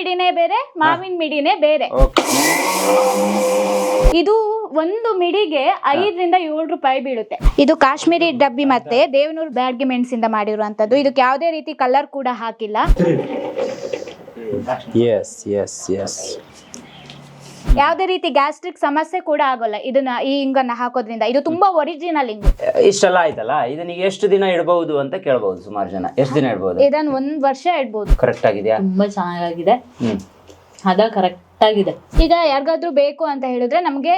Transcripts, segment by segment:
ಮಿಡಿನೇ ಬೇರೆ ಮಾವಿನ ಮಿಡಿನೇ ಬೇರೆ. ಇದು ಒಂದು ಮಿಡಿಗೆ ಐದರಿಂದ ಏಳು ರೂಪಾಯಿ ಬೀಳುತ್ತೆ. ಇದು ಕಾಶ್ಮೀರಿ ಡಬ್ಬಿ ಮತ್ತೆ ದೇವನೂರು ಬ್ಯಾಡ್ಗೆ ಮೆಣಸಿಂದ ಮಾಡಿರುವಂತದ್ದು ಇದಕ್ಕೆ ಯಾವುದೇ ರೀತಿ ಕಲರ್ ಕೂಡ ಹಾಕಿಲ್ಲ. ಎಸ್ ಎಸ್ ಎಸ್ ಯಾವುದೇ ರೀತಿ ಗ್ಯಾಸ್ಟ್ರಿಕ್ ಸಮಸ್ಯೆ ಕೂಡ ಆಗೋಲ್ಲ. ಇದನ್ನ ಈ ಇಂಗನ್ನ ಹಾಕೋದ್ರಿಂದ. ಇದು ತುಂಬಾ ಒರಿಜಿನಲ್ ಇಂಗು. ಇಷ್ಟೆಲ್ಲ ಆಯ್ತಲ್ಲ? ಇದನ್ನ ಎಷ್ಟು ದಿನ ಇಡಬಹುದು ಅಂತ ಕೇಳಬಹುದು ಸುಮಾರು ಜನ. ಎಷ್ಟು ದಿನ ಇಡಬಹುದು ಇದನ್ನ ಒಂದ್ ವರ್ಷ ಇಡ್ಬೋದು. ಕರೆಕ್ಟ್ ಆಗಿದೆಯಾ? ತುಂಬಾ ಚೆನ್ನಾಗಿದೆ ಹ್ಮ್. ಅದ ಕರೆಕ್ಟ್ ಆಗಿದೆ. ಈಗ ಯಾರಿಗಾದ್ರೂ ಬೇಕು ಅಂತ ಹೇಳಿದ್ರೆ ನಮ್ಗೆ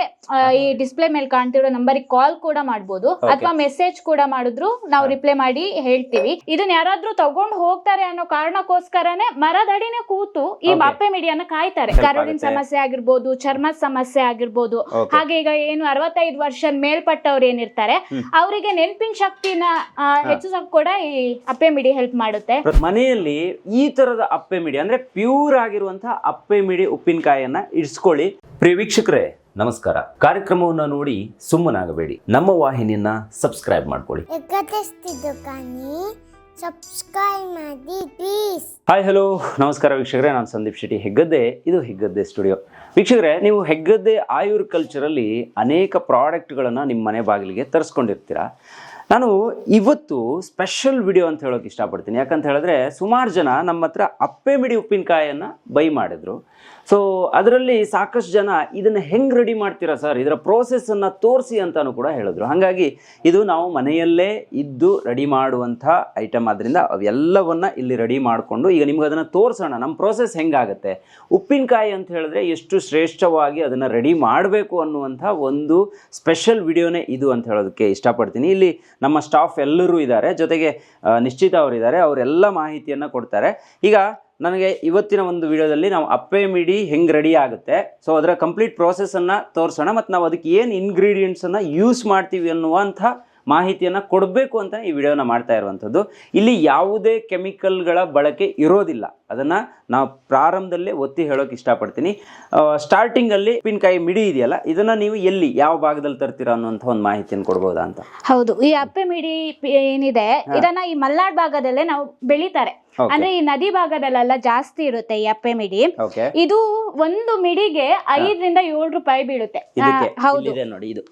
ಈ ಡಿಸ್ಪ್ಲೇ ಮೇಲೆ ಕಾಣ್ತಿರೋ ನಂಬರ್ ಕಾಲ್ ಕೂಡ ಮಾಡಬಹುದು ಅಥವಾ ಮೆಸೇಜ್ ಕೂಡ ಮಾಡಿದ್ರು ನಾವು ರಿಪ್ಲೈ ಮಾಡಿ ಹೇಳ್ತೀವಿ. ಇದನ್ನ ಯಾರಾದ್ರೂ ತಗೊಂಡ್ ಹೋಗ್ತಾರೆ ಅನ್ನೋ ಕಾರಣಕ್ಕೋಸ್ಕರನೇ ಮರದಡಿನೇ ಕೂತು ಈ. ಬಾಪೆ ಮಿಡಿಯನ್ನ ಕಾಯ್ತಾರೆ. ಕರುಳಿನ ಸಮಸ್ಯೆ ಆಗಿರ್ಬೋದು ಚರ್ಮದ ಸಮಸ್ಯೆ ಆಗಿರ್ಬೋದು. ಹಾಗೆ ಈಗ ಏನು ಅರವತ್ತೈದು ವರ್ಷ ಮೇಲ್ಪಟ್ಟವ್ರು ಏನಿರ್ತಾರೆ ಅವರಿಗೆ ನೆನಪಿನ ಶಕ್ತಿನ ಹೆಚ್ಚು ಹೆಚ್ಚಿಸಕ್ ಕೂಡ ಈ ಅಪ್ಪೆ ಮಿಡಿ ಹೆಲ್ಪ್ ಮಾಡುತ್ತೆ. ಮನೆಯಲ್ಲಿ ಈ ತರದ ಅಪ್ಪೆ ಮಿಡಿ ಅಂದ್ರೆ ಪ್ಯೂರ್ ಆಗಿರುವಂತಹ ಅಪ್ಪೆ ಮಿಡಿ ಉಪ್ಪಿನಕಾಯಿಯನ್ನ ಇಡ್ಸ್ಕೊಳ್ಳಿ. ಪ್ರಿಯ ವೀಕ್ಷಕರೇ ನಮಸ್ಕಾರ. ಕಾರ್ಯಕ್ರಮವನ್ನು ನೋಡಿ ಸುಮ್ಮನಾಗಬೇಡಿ. ನಮ್ಮ ವಾಹಿನಿಯನ್ನ ಸಬ್ಸ್ಕ್ರೈಬ್ ಮಾಡ್ಕೊಳ್ಳಿ. ಹಾಯ್ ಹಲೋ ನಮಸ್ಕಾರ ವೀಕ್ಷಕರೇ ನಾನು ಸಂದೀಪ್ ಶೆಟ್ಟಿ ಹೆಗ್ಗದ್ದೆ. ಇದು ಹೆಗ್ಗದ್ದೆ ಸ್ಟುಡಿಯೋ ವೀಕ್ಷಕರೇ ನೀವು ಹೆಗ್ಗದ್ದೆ ಆಯುರ್ ಕಲ್ಚರಲ್ಲಿ ಅನೇಕ ಪ್ರಾಡಕ್ಟ್ಗಳನ್ನು ನಿಮ್ಮ ಮನೆ ಬಾಗಿಲಿಗೆ ತರಿಸ್ಕೊಂಡಿರ್ತೀರಾ. ನಾನು ಇವತ್ತು ಸ್ಪೆಷಲ್ ವಿಡಿಯೋ ಅಂತ ಹೇಳೋಕೆ ಇಷ್ಟಪಡ್ತೀನಿ. ಯಾಕಂತ ಹೇಳಿದ್ರೆ ಸುಮಾರು ಜನ ನಮ್ಮ ಹತ್ರ ಅಪ್ಪೆ ಮಿಡಿ ಉಪ್ಪಿನಕಾಯನ್ನು ಬೈ ಮಾಡಿದ್ರು. ಸೊ ಅದರಲ್ಲಿ ಸಾಕಷ್ಟು ಜನ ಇದನ್ನು ಹೆಂಗೆ ರೆಡಿ ಮಾಡ್ತೀರಾ ಸರ್ ಇದರ ಪ್ರೋಸೆಸ್ಸನ್ನು ತೋರಿಸಿ ಅಂತಲೂ ಕೂಡ ಹೇಳಿದ್ರು. ಹಾಗಾಗಿ ಇದು ನಾವು ಮನೆಯಲ್ಲೇ ಇದ್ದು ರೆಡಿ ಮಾಡುವಂಥ ಐಟಮ್ ಆದ್ದರಿಂದ ಅವೆಲ್ಲವನ್ನು ಇಲ್ಲಿ ರೆಡಿ ಮಾಡಿಕೊಂಡು ಈಗ ನಿಮ್ಗೆ ಅದನ್ನು ತೋರಿಸೋಣ. ನಮ್ಮ ಪ್ರೋಸೆಸ್ ಹೆಂಗಾಗುತ್ತೆ? ಉಪ್ಪಿನಕಾಯಿ ಅಂತ ಹೇಳಿದ್ರೆ ಎಷ್ಟು ಶ್ರೇಷ್ಠವಾಗಿ ಅದನ್ನು ರೆಡಿ ಮಾಡಬೇಕು ಅನ್ನುವಂಥ ಒಂದು ಸ್ಪೆಷಲ್ ವಿಡಿಯೋನೇ ಇದು ಅಂತ ಹೇಳೋದಕ್ಕೆ ಇಷ್ಟಪಡ್ತೀನಿ. ಇಲ್ಲಿ ನಮ್ಮ ಸ್ಟಾಫ್ ಎಲ್ಲರೂ ಇದ್ದಾರೆ. ಜೊತೆಗೆ ನಿಶ್ಚಿತ ಅವರಿದ್ದಾರೆ ಅವರೆಲ್ಲ ಮಾಹಿತಿಯನ್ನು ಕೊಡ್ತಾರೆ. ಈಗ ನನಗೆ ಇವತ್ತಿನ ಒಂದು ವಿಡಿಯೋದಲ್ಲಿ ನಾವು ಅಪ್ಪೆ ಮಿಡಿ ಹೆಂಗೆ ರೆಡಿ ಆಗುತ್ತೆ. ಸೊ ಅದರ ಕಂಪ್ಲೀಟ್ ಪ್ರೋಸೆಸನ್ನು ತೋರಿಸೋಣ. ಮತ್ತು ನಾವು ಅದಕ್ಕೆ ಏನು ಇಂಗ್ರೀಡಿಯೆಂಟ್ಸನ್ನು ಯೂಸ್ ಮಾಡ್ತೀವಿ ಅನ್ನುವಂಥ ಮಾಹಿತಿಯನ್ನು ಕೊಡಬೇಕು ಅಂತ ಈ ವಿಡಿಯೋನ ಮಾಡ್ತಾ ಇರುವಂಥದ್ದು. ಇಲ್ಲಿ ಯಾವುದೇ ಕೆಮಿಕಲ್ಗಳ ಬಳಕೆ ಇರೋದಿಲ್ಲ. ಅದನ್ನು ನಾವು ಪ್ರಾರಂಭದಲ್ಲೇ ಒತ್ತಿ ಹೇಳೋಕೆ ಇಷ್ಟಪಡ್ತೀನಿ. ಸ್ಟಾರ್ಟಿಂಗಲ್ಲಿ ಉಪ್ಪಿನಕಾಯಿ ಮಿಡಿ ಇದೆಯಲ್ಲ ಇದನ್ನು ನೀವು ಎಲ್ಲಿ ಯಾವ ಭಾಗದಲ್ಲಿ ತರ್ತೀರಾ ಅನ್ನುವಂಥ ಒಂದು ಮಾಹಿತಿಯನ್ನು ಕೊಡ್ಬೋದಾ ಅಂತ. ಹೌದು ಈ ಅಪ್ಪೆ ಮಿಡಿ ಏನಿದೆ ಇದನ್ನ ಈ ಮಲ್ನಾಡ್ ಭಾಗದಲ್ಲೇ ನಾವು ಬೆಳಿತಾರೆ. ಅಂದ್ರೆ ಈ ನದಿ ಭಾಗದಲ್ಲೆಲ್ಲ ಜಾಸ್ತಿ ಇರುತ್ತೆ ಈ ಅಪ್ಪೆ ಮಿಡಿ. ಇದು ಒಂದು ಮಿಡಿಗೆ ಐದರಿಂದ ಏಳು ರೂಪಾಯಿ ಬೀಳುತ್ತೆ. ಹೌದು. ಇಲ್ಲಿದೆ ನೋಡಿ ಇದು.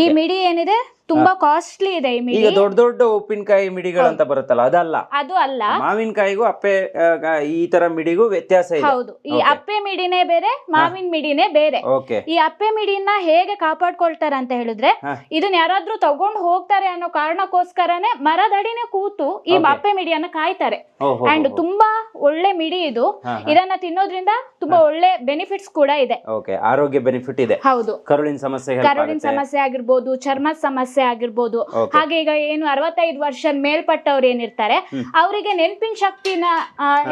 ಈ ಮಿಡಿ ಏನಿದೆ ತುಂಬಾ ಕಾಸ್ಟ್ಲಿ ಇದೆ ಈ ಈಗ ದೊಡ್ಡ ದೊಡ್ಡ ಉಪ್ಪಿನಕಾಯಿ ಅಂತ ಬರುತ್ತಲ್ಲ ಅದಲ್ಲ? ಅದು ಅಲ್ಲ. ಮಾವಿನಕಾಯಿಗೂ ಅಪ್ಪೆ ಆ, ಗ- ಈ ತರ ಮಿಡಿಗೂ ವ್ಯತ್ಯಾಸ ಇದೆ. ಹೌದು. ಈ Okay. ಅಪ್ಪೆ ಮಿಡಿನೇ ಬೇರೆ ಮಾವಿನ ಮಿಡಿನೇ ಬೇರೆ. ಓಕೆ ಈ ಅಪ್ಪೆ ಮಿಡಿನ ಹೇಗೆ ಕಾಪಾಡ್ಕೊಳ್ತಾರ ಅಂತ ಹೇಳಿದ್ರೆ ಹಾ. ಇದನ್ನ ಯಾರಾದ್ರೂ ತಗೊಂಡ್ ಹೋಗ್ತಾರೆ ಅನ್ನೋ ಕಾರಣಕ್ಕೋಸ್ಕರನೇ ಮರದಡಿನೇ ಕೂತು ಈ Okay. ಅಪ್ಪೆ ಮಿಡಿಯನ್ನ ಕಾಯ್ತಾರೆ. ಓಹೋ ಅಂಡ್ ತುಂಬಾ ಒಳ್ಳೆ ಮಿಡಿ ಇದು. ಹಾ, ಹಾ. ಇದನ್ನ ತಿನ್ನೋದ್ರಿಂದ ತುಂಬಾ ಒಳ್ಳೆ ಬೆನಿಫಿಟ್ಸ್ ಕೂಡ ಇದೆ. ಓಕೆ ಆರೋಗ್ಯ ಬೆನಿಫಿಟ್ ಇದೆ. ಹೌದು. ಕರುಳಿನ ಸಮಸ್ಯೆ help ಕರುಳಿನ ಆಗುತ್ತೆ. ಸಮಸ್ಯೆ ಆಗಿರ್ಬೋದು ಚರ್ಮದ ಸಮಸ್ಯೆ ಆಗಿರ್ಬೋದು. ಹಾಗೆ ಈಗ ಏನು ಅರವತ್ತೈದು ವರ್ಷ ಮೇಲ್ಪಟ್ಟವ್ರು ಏನಿರ್ತಾರೆ ಅವರಿಗೆ ನೆನಪಿನ ಶಕ್ತಿನ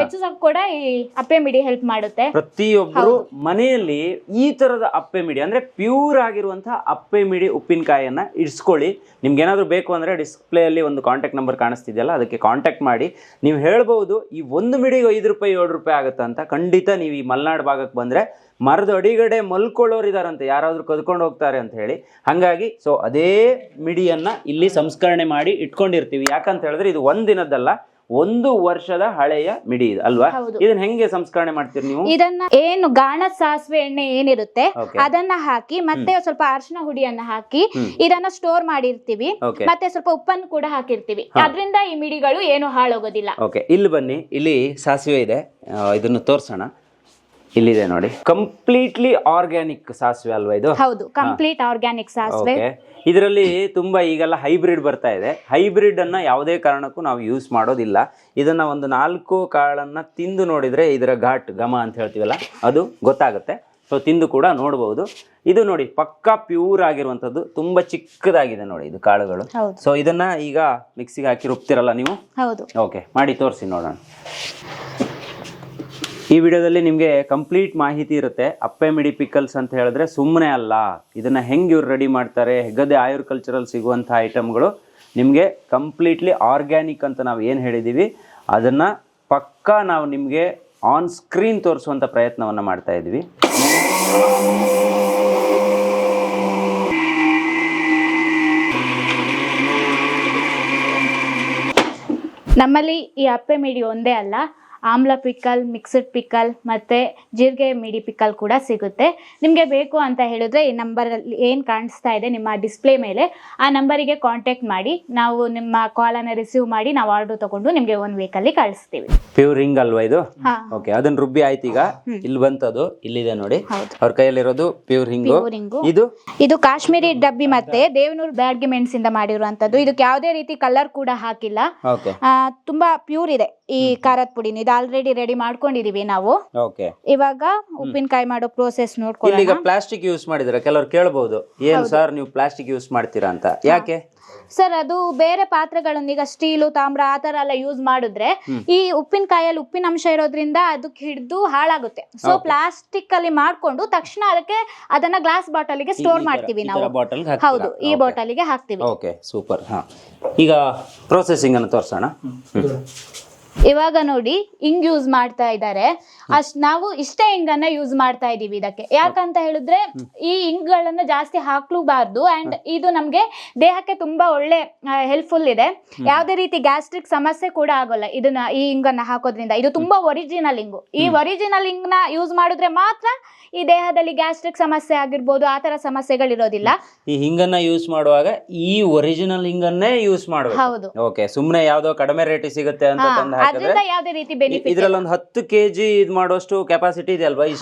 ಹೆಚ್ಚು ಹೆಚ್ಚಿಸಕ್ ಕೂಡ ಈ ಅಪ್ಪೆ ಮಿಡಿ ಹೆಲ್ಪ್ ಮಾಡುತ್ತೆ. ಪ್ರತಿಯೊಬ್ಬರು ಮನೆಯಲ್ಲಿ ಈ ತರದ ಅಪ್ಪೆ ಮಿಡಿ ಅಂದ್ರೆ ಪ್ಯೂರ್ ಆಗಿರುವಂತಹ ಅಪ್ಪೆ ಮಿಡಿ ಉಪ್ಪಿನಕಾಯಿಯನ್ನ ಇಡ್ಸ್ಕೊಳ್ಳಿ. ನಿಮ್ಗೆ ಏನಾದ್ರು ಬೇಕು ಅಂದ್ರೆ ಡಿಸ್ಪ್ಲೇ ಅಲ್ಲಿ ಒಂದು ಕಾಂಟ್ಯಾಕ್ಟ್ ನಂಬರ್ ಕಾಣಿಸ್ತಿದೆಯಲ್ಲ ಅದಕ್ಕೆ ಕಾಂಟ್ಯಾಕ್ಟ್ ಮಾಡಿ. ನೀವು ಹೇಳ್ಬಹುದು ಈ ಒಂದು ಮಿಡಿಗೆ ಐದು ರೂಪಾಯಿ ಏಳು ರೂಪಾಯಿ ಆಗುತ್ತೆ ಅಂತ ಖಂಡಿತ ನೀವು ಈ ಮಲೆನಾಡು ಭಾಗಕ್ಕೆ ಬಂದ್ರೆ ಮರದ ಅಡಿಗಡೆ ಮಲ್ಕೊಳ್ಳೋರು ಇದಾರಂತೆ ಯಾರಾದ್ರೂ ಕದ್ಕೊಂಡು ಹೋಗ್ತಾರೆ ಅಂತ ಹೇಳಿ. ಹಾಗಾಗಿ ಸೊ ಅದೇ ಮಿಡಿಯನ್ನ ಇಲ್ಲಿ ಸಂಸ್ಕರಣೆ ಮಾಡಿ ಇಟ್ಕೊಂಡಿರ್ತೀವಿ. ಯಾಕಂತ ಹೇಳಿದ್ರೆ ಇದು ಒಂದ್ ದಿನದ್ದಲ್ಲ ಒಂದು ವರ್ಷದ ಹಳೆಯ ಮಿಡಿ ಇದು ಅಲ್ವಾ. ಇದನ್ನ ಹೆಂಗೆ ಸಂಸ್ಕರಣೆ ಮಾಡ್ತೀರಿ ನೀವು? ಇದನ್ನ ಏನು ಗಾಣ ಸಾಸಿವೆ ಎಣ್ಣೆ ಏನಿರುತ್ತೆ. ಅದನ್ನ ಹಾಕಿ ಮತ್ತೆ ಸ್ವಲ್ಪ ಅರಿಶಿನ ಹುಡಿಯನ್ನ ಹಾಕಿ ಇದನ್ನ ಸ್ಟೋರ್ ಮಾಡಿರ್ತೀವಿ. ಮತ್ತೆ ಸ್ವಲ್ಪ ಉಪ್ಪನ್ನು ಕೂಡ ಹಾಕಿರ್ತೀವಿ. ಅದರಿಂದ ಈ ಮಿಡಿಗಳು ಏನು ಹಾಳೋಗೋದಿಲ್ಲ. ಓಕೆ ಇಲ್ಲಿ ಬನ್ನಿ ಇಲ್ಲಿ ಸಾಸಿವೆ ಇದೆ. ಇದನ್ನು ತೋರ್ಸೋಣ. ಇಲ್ಲಿದೆ ನೋಡಿ. ಕಂಪ್ಲೀಟ್ಲಿ ಆರ್ಗ್ಯಾನಿಕ್ ಸಾಸಿವೆ ಅಲ್ವಾ ಇದು? ಹೌದು ಕಂಪ್ಲೀಟ್ ಆರ್ಗ್ಯಾನಿಕ್ ಸಾಸಿವೆ. ಇದರಲ್ಲಿ ತುಂಬಾ ಈಗೆಲ್ಲ ಹೈಬ್ರಿಡ್ ಬರ್ತಾ ಇದೆ. ಹೈಬ್ರಿಡ್ ಅನ್ನ ಯಾವುದೇ ಕಾರಣಕ್ಕೂ ನಾವು ಯೂಸ್ ಮಾಡೋದಿಲ್ಲ. ಇದನ್ನ ಒಂದು ನಾಲ್ಕು ಕಾಳನ್ನ ತಿಂದು ನೋಡಿದ್ರೆ ಇದರ ಘಾಟ್ ಘಮ ಅಂತ ಹೇಳ್ತೀವಲ್ಲ ಅದು ಗೊತ್ತಾಗುತ್ತೆ. ಸೊ ತಿಂದು ಕೂಡ ನೋಡಬಹುದು ಇದು ನೋಡಿ ಪಕ್ಕಾ ಪ್ಯೂರ್ ಆಗಿರುವಂತದ್ದು ತುಂಬಾ ಚಿಕ್ಕದಾಗಿದೆ ನೋಡಿ ಇದು ಕಾಳುಗಳು. ಸೊ ಇದನ್ನ ಈಗ ಮಿಕ್ಸಿಗೆ ಹಾಕಿ ರುಬ್ತಿರಲ್ಲ ನೀವು? ಹೌದು. ಓಕೆ ಮಾಡಿ ತೋರಿಸಿ ನೋಡೋಣ. ಈ ವಿಡಿಯೋದಲ್ಲಿ ನಿಮಗೆ ಕಂಪ್ಲೀಟ್ ಮಾಹಿತಿ ಇರುತ್ತೆ. ಅಪ್ಪೆ ಮಿಡಿ ಪಿಕಲ್ಸ್ ಅಂತ ಹೇಳಿದ್ರೆ ಸುಮ್ಮನೆ ಅಲ್ಲ. ಇದನ್ನು ಹೆಂಗೆ ಇವ್ರು ರೆಡಿ ಮಾಡ್ತಾರೆ, ಹೆಗ್ಗದೆ ಆಯುರ್ ಕಲ್ಚರಲ್ ಸಿಗುವಂಥ ಐಟಮ್ಗಳು ನಿಮಗೆ ಕಂಪ್ಲೀಟ್ಲಿ ಆರ್ಗ್ಯಾನಿಕ್ ಅಂತ ನಾವು ಏನು ಹೇಳಿದ್ದೀವಿ ಅದನ್ನು ಪಕ್ಕಾ ನಾವು ನಿಮಗೆ ಆನ್ ಸ್ಕ್ರೀನ್ ತೋರಿಸುವಂಥ ಪ್ರಯತ್ನವನ್ನು ಮಾಡ್ತಾ ಇದ್ವಿ. ನಮ್ಮಲ್ಲಿ ಈ ಅಪ್ಪೆ ಮಿಡಿ ಒಂದೇ ಅಲ್ಲ ಆಮ್ಲ ಪಿಕ್ಕಲ್ ಮಿಕ್ಸ್ಡ್ ಪಿಕ್ಕಲ್ ಮತ್ತು ಜೀರಿಗೆ ಮಿಡಿ ಪಿಕ್ಕಲ್ ಕೂಡ ಸಿಗುತ್ತೆ. ನಿಮಗೆ ಬೇಕು ಅಂತ ಹೇಳಿದ್ರೆ ಈ ನಂಬರಲ್ಲಿ ಏನು ಕಾಣಿಸ್ತಾ ಇದೆ ನಿಮ್ಮ ಡಿಸ್ಪ್ಲೇ ಮೇಲೆ ಆ ನಂಬರಿಗೆ ಕಾಂಟ್ಯಾಕ್ಟ್ ಮಾಡಿ ನಾವು ನಿಮ್ಮ ಕಾಲನ್ನು ರಿಸೀವ್ ಮಾಡಿ ನಾವು ಆರ್ಡರ್ ತಗೊಂಡು ನಿಮಗೆ ಒನ್ ವೀಕಲ್ಲಿ ಕಳಿಸ್ತೀವಿ. ಪ್ಯೂರ್ ರಿಂಗ್ ಅಲ್ವಾ ಇದು? ಓಕೆ ಅದನ್ನ ರುಬ್ಬಿ ಆಯ್ತು ಈಗ. ಇಲ್ಲಿ ಬಂತದು ಇಲ್ಲಿದೆ ನೋಡಿ. ಅವ್ರ ಕೈಯಲ್ಲಿರೋದು ಪ್ಯೂರ್ ಹಿಂಗು ಇದು? ಇದು ಕಾಶ್ಮೀರಿ ಡಬ್ಬಿ ಮತ್ತೆ ದೇವನೂರ್ ಬ್ಯಾಡ್ಗೆ ಮೆಣಸಿಂದ ಮಾಡಿರುವಂತದ್ದು. ಇದಕ್ಕೆ ಯಾವುದೇ ರೀತಿ ಕಲರ್ ಕೂಡ ಹಾಕಿಲ್ಲ. ತುಂಬಾ ಪ್ಯೂರ್ ಇದೆ. ಈ ಖಾರದ ಪುಡಿನ ಇದು ಆಲ್ರೆಡಿ ರೆಡಿ ಮಾಡ್ಕೊಂಡಿದೀವಿ ನಾವು. ಓಕೆ. ಇವಾಗ ಉಪ್ಪಿನಕಾಯಿ ಮಾಡೋ ಪ್ರೋಸೆಸ್ ನೋಡ್ಕೊಂಡು ಪ್ಲಾಸ್ಟಿಕ್ ಯೂಸ್ ಮಾಡಿದ್ರೆ? ಕೆಲವರು ಕೇಳಬಹುದು ಏನ್ ಸರ್ ನೀವು ಪ್ಲಾಸ್ಟಿಕ್ ಯೂಸ್ ಮಾಡ್ತೀರಾ ಅಂತ? ಯಾಕೆ? ಸರ್ ಅದು ಬೇರೆ ಪಾತ್ರೆಗಳನ್ನು ಈಗ ಸ್ಟೀಲು ತಾಮ್ರ ಆ ತರ ಎಲ್ಲ ಯೂಸ್ ಮಾಡಿದ್ರೆ ಈ ಉಪ್ಪಿನಕಾಯಲ್ಲಿ ಉಪ್ಪಿನ ಅಂಶ ಇರೋದ್ರಿಂದ ಅದಕ್ಕೆ ಹಿಡಿದು ಹಾಳಾಗುತ್ತೆ. ಸೊ ಪ್ಲಾಸ್ಟಿಕ್ ಅಲ್ಲಿ ಮಾಡ್ಕೊಂಡು ತಕ್ಷಣ ಅದಕ್ಕೆ ಅದನ್ನ ಗ್ಲಾಸ್ ಬಾಟಲಿಗೆ ಸ್ಟೋರ್ ಮಾಡ್ತೀವಿ ನಾವು. ಬಾಟಲ್ ಹೌದು ಈ ಬಾಟಲಿಗೆ ಹಾಕ್ತಿವಿ. ಓಕೆ ಸೂಪರ್ ಹಾ. ಈಗ ಪ್ರೊಸೆಸಿಂಗ್ ಅನ್ನು ತೋರ್ಸೋಣ. ಇವಾಗ ನೋಡಿ ಹಿಂಗ್ ಯೂಸ್ ಮಾಡ್ತಾ ಇದ್ದಾರೆ ಅಷ್ಟ್ ನಾವು ಇಷ್ಟೇ ಹಿಂಗನ್ನ ಯೂಸ್ ಮಾಡ್ತಾ ಇದೀವಿ ಇದಕ್ಕೆ. ಯಾಕಂತ ಹೇಳಿದ್ರೆ ಈ ಹಿಂಗ್ಗಳನ್ನ ಜಾಸ್ತಿ ಹಾಕ್ಲೂಬಾರ್ದು ಅಂಡ್ ಇದು ನಮ್ಗೆ ದೇಹಕ್ಕೆ ತುಂಬಾ ಒಳ್ಳೆ ಹೆಲ್ಪ್ಫುಲ್ ಇದೆ. ಯಾವ್ದೇ ರೀತಿ ಗ್ಯಾಸ್ಟ್ರಿಕ್ ಸಮಸ್ಯೆ ಕೂಡ ಆಗೋಲ್ಲ ಇದನ್ನ ಈ ಹಿಂಗನ್ನ ಹಾಕೋದ್ರಿಂದ. ಇದು ತುಂಬಾ ಒರಿಜಿನಲ್ ಹಿಂಗು ಈ ಒರಿಜಿನಲ್ ಹಿಂಗ್ನ ಯೂಸ್ ಮಾಡಿದ್ರೆ ಮಾತ್ರ ಈ ದೇಹದಲ್ಲಿ ಗ್ಯಾಸ್ಟ್ರಿಕ್ ಸಮಸ್ಯೆ ಆಗಿರ್ಬೋದು ಆತರ ತರ ಸಮಸ್ಯೆಗಳಿರೋದಿಲ್ಲ. ಈ ಹಿಂಗನ್ನ ಯೂಸ್ ಮಾಡುವಾಗ ಈ ಒರಿಜಿನಲ್ ಹಿಂಗನ್ನೇ ಯೂಸ್ ಮಾಡಬೇಕು. ಹೌದು. ಓಕೆ ಸುಮ್ನೆ ಯಾವ್ದೋ ಕಡಿಮೆ ರೇಟ್ ಸಿಗುತ್ತೆ ಅಂತ ಅದ್ರಿಂದ ಯಾವುದೇ ರೀತಿ ಬೆನಿಫಿಟ್ ಇದ್ರಲ್ಲಿ ಒಂದು ಹತ್ತು ಕೆಜಿ ಇದು ಮಾಡುವಷ್ಟು ಕೆಪಾಸಿಟಿ ಇದೆ ಅಲ್ವಾ ಈ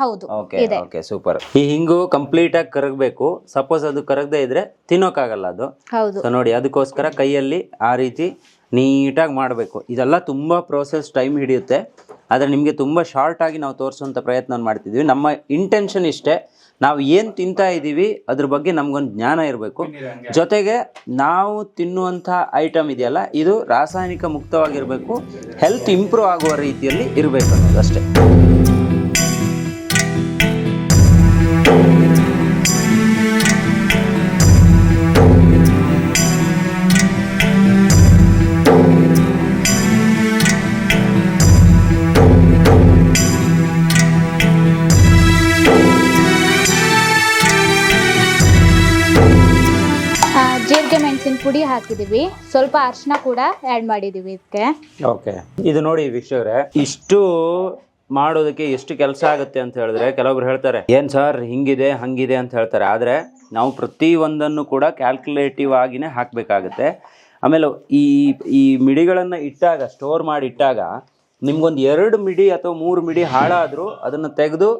ಹೌದು ಓಕೆ ಇದೆ. ಓಕೆ ಸೂಪರ್ ಈ ಹಿಂಗು ಕಂಪ್ಲೀಟ್ ಆಗಿ ಕರಗಬೇಕು. ಸಪೋಸ್ ಅದು ಕರಗದೆ ಇದ್ರೆ ತಿನ್ನೋಕ್ಕಾಗಲ್ಲ ಅದು. ಹೌದು. ನೋಡಿ ಅದಕ್ಕೋಸ್ಕರ ಕೈಯಲ್ಲಿ ಆ ರೀತಿ ನೀಟಾಗಿ ಮಾಡಬೇಕು. ಇದೆಲ್ಲ ತುಂಬಾ ಪ್ರೋಸೆಸ್ ಟೈಮ್ ಹಿಡಿಯುತ್ತೆ. ಆದರೆ ನಿಮಗೆ ತುಂಬ ಶಾರ್ಟ್ ಆಗಿ ನಾವು ತೋರಿಸುವಂಥ ಪ್ರಯತ್ನ ಮಾಡ್ತಿದ್ವಿ. ನಮ್ಮ ಇಂಟೆನ್ಷನ್ ಇಷ್ಟೇ. ನಾವು ಏನು ತಿಂತಾ ಇದ್ದೀವಿ ಅದ್ರ ಬಗ್ಗೆ ನಮಗೊಂದು ಜ್ಞಾನ ಇರಬೇಕು. ಜೊತೆಗೆ ನಾವು ತಿನ್ನುವಂಥ ಐಟಮ್ ಇದೆಯಲ್ಲ ಇದು ರಾಸಾಯನಿಕ ಮುಕ್ತವಾಗಿರಬೇಕು ಹೆಲ್ತ್ ಇಂಪ್ರೂವ್ ಆಗುವ ರೀತಿಯಲ್ಲಿ ಇರಬೇಕು ಅನ್ನೋದು ಅಷ್ಟೇ. ಹಾಕಿದೀವಿ. ಸ್ವಲ್ಪ ಅರ್ಶನ ಕೂಡ ಆ್ಯಡ್ ಮಾಡಿದೀವಿ ಇದಕ್ಕೆ. ಓಕೆ ಇದು ನೋಡಿ ವೀಕ್ಷಕರೇ, ಇಷ್ಟು ಮಾಡೋದಕ್ಕೆ ಎಷ್ಟು ಕೆಲಸ ಆಗುತ್ತೆ ಅಂತ ಹೇಳಿದ್ರೆ ಕೆಲವೊಬ್ರು ಹೇಳ್ತಾರೆ, ಏನ್ ಸರ್, ಹಿಂಗಿದೆ, ಹಂಗಿದೆ ಅಂತ ಹೇಳ್ತಾರೆ. ಆದರೆ ನಾವು ಪ್ರತಿ ಒಂದನ್ನು ಕೂಡ ಕ್ಯಾಲ್ಕುಲೇಟಿವ್ ಆಗಿನೇ ಹಾಕಬೇಕಾಗುತ್ತೆ. ಆಮೇಲೆ ಈ ಈ ಮಿಡಿಗಳನ್ನು ಇಟ್ಟಾಗ ಸ್ಟೋರ್ ಮಾಡಿ ಇಟ್ಟಾಗ, ನಿಮ್ಗೊಂದು ಎರಡು ಮಿಡಿ ಅಥವಾ ಮೂರು ಮಿಡಿ ಹಾಳಾದರೂ ಅದನ್ನು ತೆಗೆದು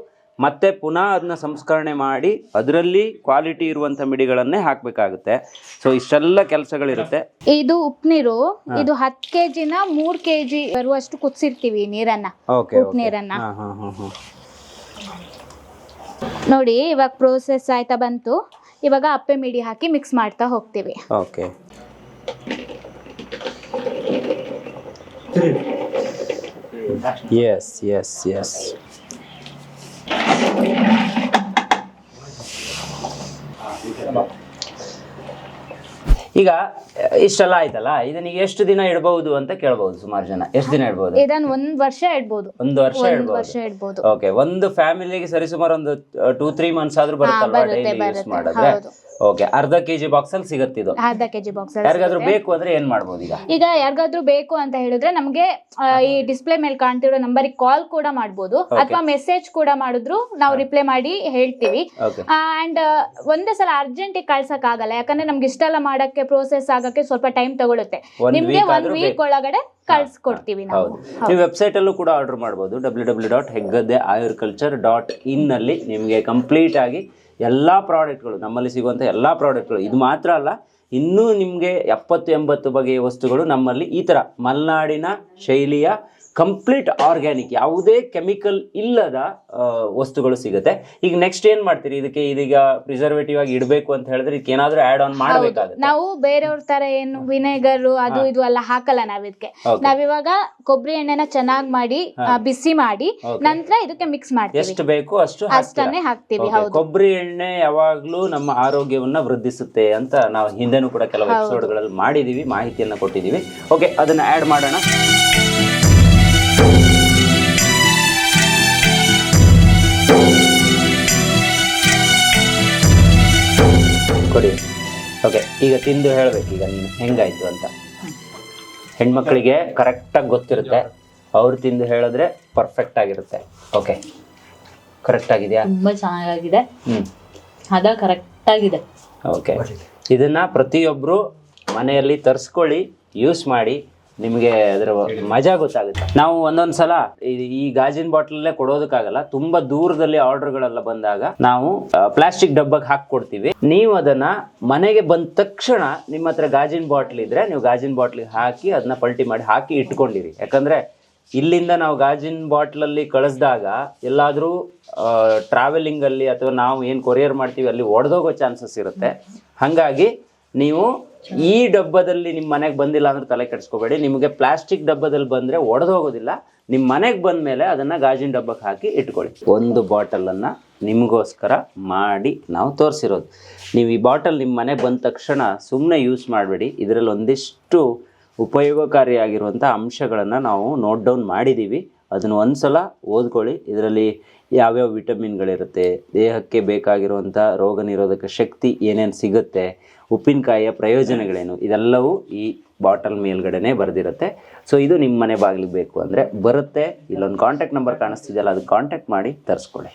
ಮತ್ತೆ ಪುನಃ ಅದನ್ನ ಸಂಸ್ಕರಣೆ ಮಾಡಿ ಅದರಲ್ಲಿ ಕ್ವಾಲಿಟಿ ಇರುವಂತ ಮಿಡಿಗಳನ್ನೇ ಹಾಕ್ಬೇಕಾಗುತ್ತೆ. ಸೊ ಇಷ್ಟೆಲ್ಲ ಕೆಲಸಗಳಿರುತ್ತೆ. ಇದು ಉಪ್ಪು ನೀರು ಇದು ಹತ್ ಕೆಜಿನ ಮೂರ್ ಕೆಜಿ ಬರುವಷ್ಟು ಕುದಿಸಿರ್ತೀವಿ ನೀರನ್ನ. ಓಕೆ ಉಪ್ಪು ನೀರನ್ನ. ಹಾಂ ಹಾಂ ಹಾಂ ಹಾಂ. ನೋಡಿ ಇವಾಗ ಪ್ರೋಸೆಸ್ ಆಯ್ತಾ ಬಂತು. ಇವಾಗ ಅಪ್ಪೆ ಮಿಡಿ ಹಾಕಿ ಮಿಕ್ಸ್ ಮಾಡ್ತಾ ಹೋಗ್ತೀವಿ. ಓಕೆ ಎಸ್ ಎಸ್ ಎಸ್ ಈಗ ಇಷ್ಟೆಲ್ಲ ಆಯ್ತಲ್ಲ? ಇದನ್ನ ಈಗ ಎಷ್ಟು ದಿನ ಇಡಬಹುದು ಅಂತ ಕೇಳಬಹುದು ಸುಮಾರು ಜನ. ಎಷ್ಟು ದಿನ ಇಡಬಹುದು ಇದನ್ನ ಒಂದ್ ವರ್ಷ ಇಡಬಹುದು ಒಂದು ವರ್ಷ ಇಡಬಹುದು ಓಕೆ ಒಂದು ಫ್ಯಾಮಿಲಿಗೆ ಸರಿಸುಮಾರು ಒಂದು ಟೂ ತ್ರೀ ಮಂತ್ಸ್ ಆದ್ರೂ ಬರುತ್ತಲ್ವಾ ಬರುತ್ತೆ, ಡೈಲಿ ಯೂಸ್. ಮಾಡಿದ್ರೆ. ಓಕೆ ಅರ್ಧ ಕೆಜಿ ಬಾಕ್ಸ್ ಅಲ್ಲಿ ಸಿಗುತ್ತೆ ಇದು. ಅರ್ಧ ಕೆಜಿ ಬಾಕ್ಸ್ ಯಾರಿಗಾದ್ರೂ ಬೇಕು ಅಂದ್ರೆ ಏನ್ ಮಾಡ್ಬೋದು ಈಗ? ಈಗ ಯಾರಿಗಾದ್ರೂ ಬೇಕು ಅಂತ ಹೇಳಿದ್ರೆ ನಮ್ಗೆ ಆ, ಈ ಡಿಸ್ಪ್ಲೇ ಮೇಲೆ ಕಾಣ್ತಿರೋ ನಂಬರ್ ಕಾಲ್ ಕೂಡ ಮಾಡ್ಬೋದು. ಅಥವಾ ಮೆಸೇಜ್ ಕೂಡ ಮಾಡಿದ್ರು ನಾವು ರಿಪ್ಲೈ ಮಾಡಿ ಹೇಳ್ತೀವಿ. ಓಕೆ ಅಂಡ್ ಒಂದೇ ಸಲ ಅರ್ಜೆಂಟಿಗೆ ಕಳ್ಸಕ್ ಆಗಲ್ಲ. ಯಾಕಂದ್ರೆ ನಮ್ಗೆ ಇಷ್ಟೆಲ್ಲ ಮಾಡಕ್ಕೆ ಪ್ರೋಸೆಸ್ ಆಗಕ್ಕೆ ಸ್ವಲ್ಪ ಟೈಮ್ ತಗೊಳುತ್ತೆ. ಒಂದ್ ನಿಮ್ಗೆ week ಒಂದ್ ಆದ್ರೂ ವೀಕ್ ಒಳಗಡೆ ಕಳ್ಸ್ಕೊಡ್ತೀವಿ ನಾವು. ಹೌದು. ನೀವು ವೆಬ್ಸೈಟ್ ಅಲ್ಲೂ ಕೂಡ ಆರ್ಡರ್ ಮಾಡಬಹುದು W W dot Heggadde Ayurculture dot in ಅಲ್ಲಿ ನಿಮಗೆ ಕಂಪ್ಲೀಟ್ ಆಗಿ ಎಲ್ಲ ಪ್ರಾಡಕ್ಟ್ಗಳು, ನಮ್ಮಲ್ಲಿ ಸಿಗುವಂಥ ಎಲ್ಲ ಪ್ರಾಡಕ್ಟ್ಗಳು. ಇದು ಮಾತ್ರ ಅಲ್ಲ, ಇನ್ನೂ ನಿಮಗೆ ಎಪ್ಪತ್ತು ಎಂಬತ್ತು ಬಗೆಯ ವಸ್ತುಗಳು ನಮ್ಮಲ್ಲಿ ಈ ಥರ ಮಲೆನಾಡಿನ ಶೈಲಿಯ ಕಂಪ್ಲೀಟ್ ಆರ್ಗ್ಯಾನಿಕ್ ಯಾವುದೇ ಕೆಮಿಕಲ್ ಇಲ್ಲದ ವಸ್ತುಗಳು ಸಿಗುತ್ತೆ. ಈಗ ನೆಕ್ಸ್ಟ್ ಏನ್ ಮಾಡ್ತೀರಿ? ಇದಕ್ಕೆ ಇದೀಗ ಪ್ರಿಸರ್ವೇಟಿವ್ ಆಗಿ ಇಡಬೇಕು ಅಂತ ಹೇಳಿದ್ರೆ ಇದಕ್ಕೆ ಏನಾದ್ರೂ ಆಡ್ ಆನ್ ಮಾಡಬೇಕಾಗುತ್ತೆ? ನಾವು ಬೇರೆಯವ್ರ ತರ ಏನು ವಿನೆಗರ್ ಅದು ಇದು ಎಲ್ಲ ಹಾಕಲ್ಲ ನಾವ್ ಇದಕ್ಕೆ. ನಾವಿವಾಗ ಕೊಬ್ಬರಿ ಎಣ್ಣೆನ ಚೆನ್ನಾಗಿ ಮಾಡಿ ಆ, ಬಿಸಿ ಮಾಡಿ. ನಂತರ ಇದಕ್ಕೆ ಮಿಕ್ಸ್ ಮಾಡ್ತೀವಿ. ಎಷ್ಟು ಬೇಕು ಅಷ್ಟು? ಅಷ್ಟನ್ನೇ ಹಾಕ್ತೀವಿ Okay, ಹೌದು. ಕೊಬ್ಬರಿ ಎಣ್ಣೆ ಯಾವಾಗ್ಲೂ ನಮ್ಮ ಆರೋಗ್ಯವನ್ನ ವೃದ್ಧಿಸುತ್ತೆ ಅಂತ ನಾವು ಹಿಂದೆನೂ ಕೂಡ ಕೆಲವು ಎಪಿಸೋಡ್ಗಳಲ್ಲಿ ಮಾಡಿದೀವಿ ಮಾಹಿತಿಯನ್ನ ಕೊಟ್ಟಿದೀವಿ. ಓಕೆ ಅದನ್ನ ಆಡ್ ಮಾಡೋಣ. ಕೊಡಿ. ಓಕೆ ಈಗ ತಿಂದು ಹೇಳ್ಬೇಕು ಈಗ ನೀನು ಹೆಂಗಾಯ್ತು ಅಂತ. ಹೆಣ್ಮಕ್ಳಿಗೆ ಕರೆಕ್ಟಾಗಿ ಗೊತ್ತಿರುತ್ತೆ. ಅವ್ರು ತಿಂದು ಹೇಳಿದ್ರೆ ಪರ್ಫೆಕ್ಟ್ ಆಗಿರುತ್ತೆ. ಓಕೆ ಕರೆಕ್ಟ್ ಆಗಿದೆಯಾ? ತುಂಬಾ ಚೆನ್ನಾಗಿದೆ ಹ್ಞೂ ಹದ ಕರೆಕ್ಟ್ ಆಗಿದೆ. ಓಕೆ ಇದನ್ನ ಪ್ರತಿಯೊಬ್ಬರು ಮನೆಯಲ್ಲಿ ತರಿಸ್ಕೊಳ್ಳಿ ಯೂಸ್ ಮಾಡಿ ನಿಮಗೆ ಅದರ ಮಜಾ ಗೊತ್ತಾಗುತ್ತೆ. ನಾವು ಒಂದೊಂದು ಸಲ ಈ- ಗಾಜಿನ ಬಾಟ್ಲಲ್ಲೇ ಕೊಡೋದಕ್ಕಾಗಲ್ಲ, ತುಂಬಾ ದೂರದಲ್ಲಿ ಆರ್ಡರ್ಗಳೆಲ್ಲ ಬಂದಾಗ ನಾವು ಪ್ಲಾಸ್ಟಿಕ್ ಡಬ್ಬಕ್ಕೆ ಹಾಕಿ ಕೊಡ್ತೀವಿ ನೀವು ಅದನ್ನ ಮನೆಗೆ ಬಂದ ತಕ್ಷಣ ನಿಮ್ಮ ಹತ್ರ ಗಾಜಿನ ಬಾಟ್ಲ್ ಇದ್ರೆ ನೀವು ಗಾಜಿನ ಬಾಟ್ಲಿಗೆ ಹಾಕಿ ಅದನ್ನ ಪಲ್ಟಿ ಮಾಡಿ ಹಾಕಿ ಇಟ್ಕೊಂಡಿರಿ. ಯಾಕಂದ್ರೆ ಇಲ್ಲಿಂದ ನಾವು ಗಾಜಿನ ಬಾಟ್ಲಲ್ಲಿ ಕಳಿಸಿದಾಗ ಎಲ್ಲಾದರೂ ಟ್ರಾವೆಲಿಂಗಲ್ಲಿ ಅಥವಾ ನಾವು ಏನು ಕೊರಿಯರ್ ಮಾಡ್ತೀವಿ ಅಲ್ಲಿ ಒಡೆದೋಗೋ ಚಾನ್ಸಸ್ ಇರುತ್ತೆ. ಹಾಗಾಗಿ ನೀವು ಈ ಡಬ್ಬದಲ್ಲಿ ನಿಮ್ಮ ಮನೆಗೆ ಬಂದಿಲ್ಲ ಅಂದ್ರೆ ತಲೆ ಕೆಡಿಸ್ಕೋಬೇಡಿ. ನಿಮಗೆ ಪ್ಲಾಸ್ಟಿಕ್ ಡಬ್ಬದಲ್ಲಿ ಬಂದರೆ ಒಡೆದೋಗೋದಿಲ್ಲ ನಿಮ್ಮ ಮನೆಗೆ ಬಂದ ಮೇಲೆ ಅದನ್ನು ಗಾಜಿನ ಡಬ್ಬಕ್ಕೆ ಹಾಕಿ ಇಟ್ಕೊಳ್ಳಿ. ಒಂದು ಬಾಟಲನ್ನು ನಿಮಗೋಸ್ಕರ ಮಾಡಿ ನಾವು ತೋರಿಸಿರೋದು. ನೀವು ಈ ಬಾಟಲ್ ನಿಮ್ಮ ಮನೆಗೆ ಬಂದ ತಕ್ಷಣ ಸುಮ್ಮನೆ ಯೂಸ್ ಮಾಡಬೇಡಿ. ಇದರಲ್ಲಿ ಒಂದಿಷ್ಟು ಉಪಯೋಗಕಾರಿಯಾಗಿರುವಂಥ ಅಂಶಗಳನ್ನು ನಾವು ನೋಟ್ ಡೌನ್ ಮಾಡಿದ್ದೀವಿ ಅದನ್ನು ಒಂದ್ಸಲ ಓದ್ಕೊಳ್ಳಿ. ಇದರಲ್ಲಿ ಯಾವ್ಯಾವ ವಿಟಮಿನ್ಗಳಿರುತ್ತೆ, ದೇಹಕ್ಕೆ ಬೇಕಾಗಿರುವಂಥ ರೋಗ ನಿರೋಧಕ ಶಕ್ತಿ ಏನೇನು ಸಿಗುತ್ತೆ ಉಪ್ಪಿನಕಾಯಿಯ ಪ್ರಯೋಜನಗಳೇನು? ಇದೆಲ್ಲವೂ ಈ ಬಾಟಲ್ ಮೇಲ್ಗಡೆನೆ ಬರೆದಿರುತ್ತೆ. ಸೊ ಇದು ನಿಮ್ಮ ಮನೆ ಬಾಗಿಲಿಗೆ ಬೇಕು ಅಂದರೆ ಬರುತ್ತೆ. ಇಲ್ಲೊಂದು ಕಾಂಟ್ಯಾಕ್ಟ್ ನಂಬರ್ ಕಾಣಿಸ್ತಿದೆಯಲ್ಲ ಅದಕ್ಕೆ ಕಾಂಟ್ಯಾಕ್ಟ್ ಮಾಡಿ ತರಿಸ್ಕೊಳ್ಳಿ.